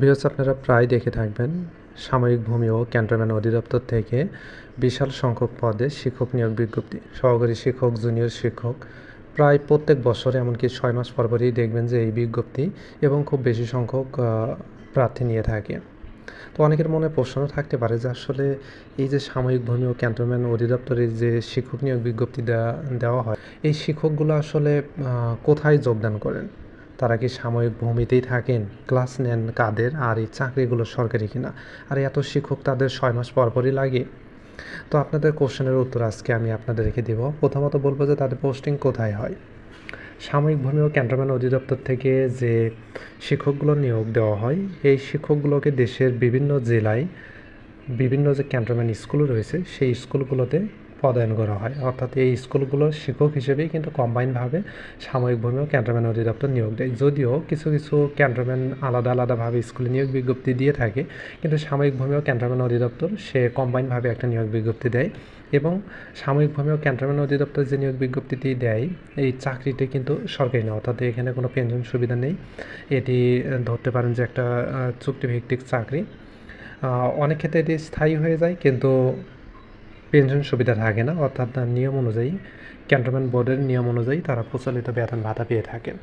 বিহস, আপনারা প্রায় দেখে থাকবেন। সাময়িক ভূমি ও ক্যান্টনমেন্ট অধিদপ্তর থেকে বিশাল সংখ্যক পদে শিক্ষক নিয়োগ বিজ্ঞপ্তি, সহকারী শিক্ষক, জুনিয়র শিক্ষক। প্রায় প্রত্যেক বছরে, এমনকি ছয় মাস পরপরই দেখবেন যে এই বিজ্ঞপ্তি এবং খুব বেশি সংখ্যক প্রার্থী নিয়ে থাকে। তো অনেকের মনে প্রশ্ন থাকতে পারে যে আসলে এই যে সাময়িক ভূমি ও ক্যান্টনমেন্ট অধিদপ্তরের যে শিক্ষক নিয়োগ বিজ্ঞপ্তি দেওয়া দেওয়া হয়, এই শিক্ষকগুলো আসলে কোথায় যোগদান করেন? তারা কি সাময়িক ভূমিতেই থাকেন? ক্লাস নেন কাদের? আর এই চাকরিগুলো সরকারি কিনা? আর এত শিক্ষক তাদের ছয় মাস পরপরই লাগে? তো আপনাদের কোশ্চেনের উত্তর আজকে আমি আপনাদেরকে দেব। প্রথমত বলব যে তাদের পোস্টিং কোথায় হয়? সাময়িক ভূমি ও ক্যান্টনমেন্ট অধিদপ্তর থেকে যে শিক্ষকগুলো নিয়োগ দেওয়া হয়, এই শিক্ষকগুলোকে দেশের বিভিন্ন জেলায় বিভিন্ন যে ক্যান্টনমেন্ট স্কুল রয়েছে, সেই স্কুলগুলোতে পদায়ন করা হয়। অর্থাৎ এই স্কুলগুলোর শিক্ষক হিসেবেই কিন্তু কম্বাইনভাবে সাময়িক ভূমি ক্যান্টনমেন্ট অধিদপ্তর নিয়োগ দেয়। যদিও কিছু কিছু ক্যান্টনমেন্ট আলাদা, আলাদাভাবে স্কুলে নিয়োগ বিজ্ঞপ্তি দিয়ে থাকে, কিন্তু সাময়িক ভূমি ক্যান্টনমেন্ট অধিদপ্তর সে কম্বাইনভাবে একটা নিয়োগ বিজ্ঞপ্তি দেয় এবং সাময়িক ভূমি ও ক্যান্টনমেন্ট অধিদপ্তর যে নিয়োগ বিজ্ঞপ্তিটি দেয়, এই চাকরিটি কিন্তু সরকারি না অর্থাৎ এখানে কোনো পেনশন সুবিধা নেই। এটি ধরতে পারেন যে একটা চুক্তিভিত্তিক চাকরি। অনেক ক্ষেত্রে এটি স্থায়ী হয়ে যায়, কিন্তু পেনশন সুবিধা থাকে না, অর্থাৎ নিয়ম অনুযায়ী, ক্যান্টনমেন্ট বোর্ডের নিয়ম অনুযায়ী তারা প্রচলিত বেতন ভাতা পেয়ে থাকেন।